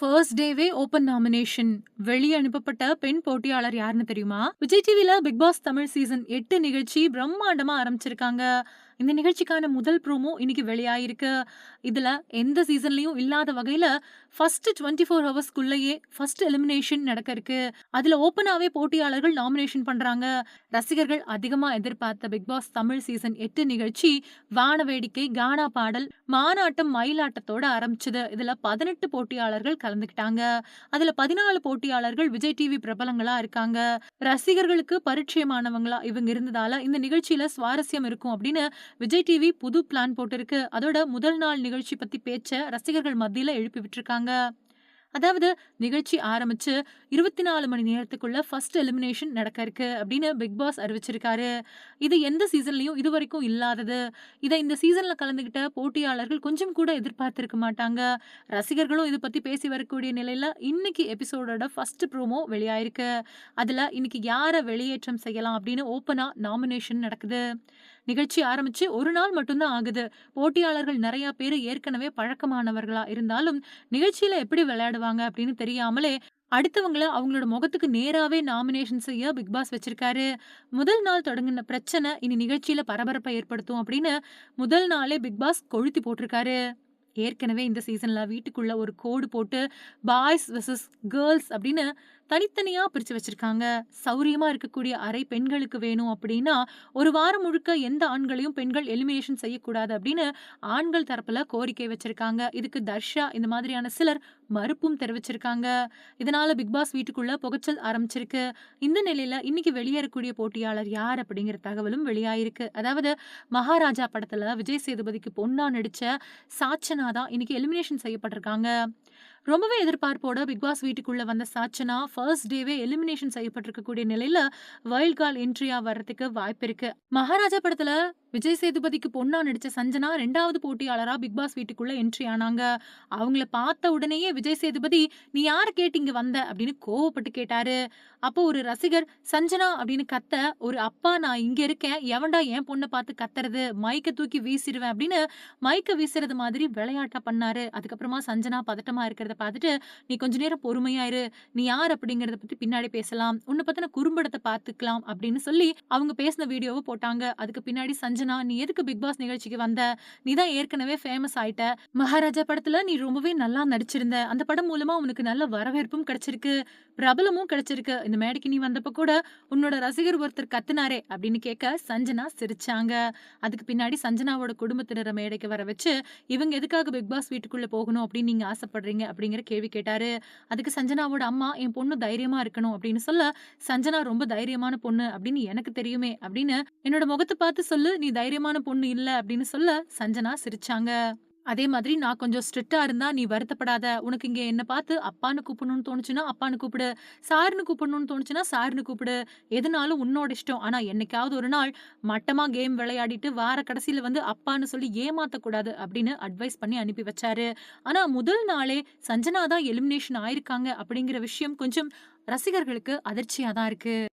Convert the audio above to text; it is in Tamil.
ஃபர்ஸ்ட் டேவே ஓப்பன் நாமினேஷன் வெளியே அனுப்பப்பட்ட பெண் போட்டியாளர் யாருன்னு தெரியுமா? விஜய் டிவில பிக் பாஸ் தமிழ் சீசன் எட்டு நிகழ்ச்சி பிரம்மாண்டமா ஆரம்பிச்சிருக்காங்க. இந்த நிகழ்ச்சிக்கான முதல் ப்ரோமோ இன்னைக்கு வெளியாயிருக்கு. இதுல எந்த சீசன்லயும் இல்லாத வகையில ஃபர்ஸ்ட் டுவெண்ட்டி ஃபோர் ஹவர்ஸ்க்குள்ளேயே ஃபர்ஸ்ட் எலிமினேஷன் நடக்க இருக்கு. அதுல ஓப்பனாவே போட்டியாளர்கள் நாமினேஷன் பண்றாங்க. ரசிகர்கள் அதிகமா எதிர்பார்த்த பிக் பாஸ் தமிழ் சீசன் எட்டு நிகழ்ச்சி வான வேடிக்கை கானா பாடல் மானாட்டம் மயிலாட்டத்தோட ஆரம்பிச்சது. இதுல பதினெட்டு போட்டியாளர்கள் கலந்துக்கிட்டாங்க. அதுல பதினாலு போட்டியாளர்கள் விஜய் டிவி பிரபலங்களா இருக்காங்க. ரசிகர்களுக்கு பரிச்சயமானவங்களா இவங்க இருந்ததால இந்த நிகழ்ச்சியில சுவாரஸ்யம் இருக்கும் அப்படின்னு விஜய் டிவி புது பிளான் போட்டிருக்கு. அதோட முதல் நாள் நிகழ்ச்சி பத்தி பேச்ச ரசிகர்கள் மத்தியில எழுப்பி விட்டுருக்காங்க. அதாவது நிகழ்ச்சி ஆரம்பிச்சு இருபத்தி நாலு மணி நேரத்துக்குள்ள ஃபர்ஸ்ட் எலிமினேஷன் நடக்க இருக்கு அப்படின்னு பிக் பாஸ் அறிவிச்சிருக்காரு. இது எந்த சீசன்லயும் இது வரைக்கும் இல்லாதது. இதை இந்த சீசன்ல கலந்துகிட்ட போட்டியாளர்கள் கொஞ்சம் கூட எதிர்பார்த்திருக்க மாட்டாங்க. ரசிகர்களும் இது பத்தி பேசி வரக்கூடிய நிலையில இன்னைக்கு எபிசோடோட ஃபர்ஸ்ட் ப்ரோமோ வெளியாயிருக்கு. அதுல இன்னைக்கு யாரை வெளியேற்றம் செய்யலாம் அப்படின்னு ஓப்பனா நாமினேஷன் நடக்குது. நிகழ்ச்சி ஆரம்பிச்சு ஒரு நாள் மட்டும்தான் ஆகுது. போட்டியாளர்கள் நிறைய பேர் ஏற்கனவே பழக்கமானவர்களா இருந்தாலும் நிகழ்ச்சியில எப்படி விளையாடுவாங்க அப்படின்னு தெரியாமலே அடுத்தவங்கள அவங்களோட முகத்துக்கு நேராகவே நாமினேஷன் செய்ய பிக் பாஸ் வச்சிருக்காரு. முதல் நாள் தொடங்கின பிரச்சனை இனி நிகழ்ச்சியில பரபரப்பை ஏற்படுத்தும் அப்படின்னு முதல் நாளே பிக் பாஸ் கொழுத்தி போட்டிருக்காரு. ஏற்கனவே இந்த சீசன்ல வீட்டுக்குள்ள ஒரு கோடு போட்டு பாய்ஸ் வெர்சஸ் கேர்ள்ஸ் அப்படின்னு தனித்தனியா பிரிச்சு வச்சிருக்காங்க. சௌரியமா இருக்கக்கூடிய அறை பெண்களுக்கு வேணும் அப்படின்னா ஒரு வாரம் முழுக்க எந்த ஆண்களையும் பெண்கள் எலிமினேஷன் செய்யக்கூடாது அப்படின்னு ஆண்கள் தரப்புல கோரிக்கை வச்சிருக்காங்க. இதுக்கு தர்ஷா இந்த மாதிரியான சிலர் மறுப்பும் தெரிவிச்சிருக்காங்க. இதனால பிக் பாஸ் வீட்டுக்குள்ள புகைச்சல் ஆரம்பிச்சிருக்கு. இந்த நிலையில இன்னைக்கு வெளியேறக்கூடிய போட்டியாளர் யார் அப்படிங்கிற தகவலும் வெளியாயிருக்கு. அதாவது மகாராஜா படத்துல விஜய் சேதுபதிக்கு பொண்ணா நடிச்ச சாச்சனா தான் இன்னைக்கு எலிமினேஷன் செய்யப்பட்டிருக்காங்க. ரொம்பவே எதிர்பார்ப்போட பிக் பாஸ் வீட்டுக்குள்ள வந்த சாச்சனா ஃபர்ஸ்ட் டேவே எலிமினேஷன் செய்யப்பட்டிருக்கக்கூடிய நிலையில வைல்ட் கால் என்ட்ரியா வர்றதுக்கு வாய்ப்பு இருக்கு மகாராஜா படத்துல விஜய் சேதுபதிக்கு பொண்ணா நடிச்ச சஞ்சனா ரெண்டாவது போட்டியாளரா பிக் பாஸ் வீட்டுக்குள்ள என்ட்ரி ஆனாங்க. அவங்கள பார்த்த உடனேயே விஜய் சேதுபதி நீ யார கேட்டு இங்க வந்த? அப்படின்னு கோவப்பட்டு கேட்டாரு. அப்போ ஒரு ரசிகர் சஞ்சனா அப்படின்னு கத்த ஒரு அப்பா நான் இங்க இருக்கேன். எவன்டா என் பொண்ணை பார்த்து கத்துறது? மைக்க தூக்கி வீசிடுவேன் அப்படின்னு மைக்க வீசுறது மாதிரி விளையாட்டா பண்ணாரு. அதுக்கப்புறமா சஞ்சனா பதட்டமா இருக்கிறத பார்த்துட்டு நீ கொஞ்ச நேரம் பொறுமையா இரு நீ யார் அப்படிங்கறத பத்தி பின்னாடி பேசலாம். உன்னை பத்தின குறும்படத்தை பார்த்துக்கலாம் அப்படின்னு சொல்லி அவங்க பேசின வீடியோவை போட்டாங்க. அதுக்கு பின்னாடி சஞ்சனா நீ எதுக்கு பிக் பாஸ் நிகழ்ச்சிக்கு வந்த? நீ தான் ஏற்கனவே ஃபேமஸ் ஆயிட்ட. மகாராஜா படத்துல நீ ரொம்பவே நல்லா நடிச்சிருந்த. அந்த படம் மூலமா உனக்கு நல்ல வரவேற்பும் கிடைச்சிருக்கு. பிரபலமும் கிடைச்சிருக்கு. இந்த மேடைக்கு நீ வந்தப்ப கூட உன்னோட ரசிகர் ஒருத்தர் கத்துனாரே அப்படின்னு கேட்க சஞ்சனா சிரிச்சாங்க. அதுக்கு பின்னாடி சஞ்சனாவோட குடும்பத்தினரை மேடைக்கு வர வச்சு இவங்க எதுக்காக பிக் பாஸ் வீட்டுக்குள்ள போகணும் அப்படின்னு நீங்க ஆசைப்படுறீங்க? அப்படிங்கிற கேள்வி கேட்டாரு. அதுக்கு சஞ்சனாவோட அம்மா என் பொண்ணு தைரியமா இருக்கணும் அப்படின்னு சொல்ல சஞ்சனா ரொம்ப தைரியமான பொண்ணு அப்படின்னு எனக்கு தெரியுமே அப்படின்னு என்னோட முகத்தை பார்த்து சொல்லு நீ தைரியமான பொண்ணு இல்ல அப்படின்னு சொல்ல சஞ்சனா சிரிச்சாங்க. அதே மாதிரி நான் கொஞ்சம் ஸ்ட்ரிக்டா இருந்தா நீ வருத்தப்படாத. உனக்கு இங்க என்ன பார்த்து அப்பான்னு கூப்பிடணும்னு தோணுச்சுன்னா அப்பான்னு கூப்பிடு. சாருன்னு கூப்பிடணும்னு தோணுச்சுன்னா சாருன்னு கூப்பிடு. எதுனாலும் உன்னோட இஷ்டம். ஆனா என்னைக்காவது ஒரு நாள் மட்டமா கேம் விளையாடிட்டு வார கடைசியில வந்து அப்பான்னு சொல்லி ஏமாத்தக்கூடாது அப்படின்னு அட்வைஸ் பண்ணி அனுப்பி வச்சாரு. ஆனா முதல் நாளே சஞ்சனா தான் எலிமினேஷன் ஆயிருக்காங்க அப்படிங்கிற விஷயம் கொஞ்சம் ரசிகர்களுக்கு அதிர்ச்சியா தான் இருக்கு.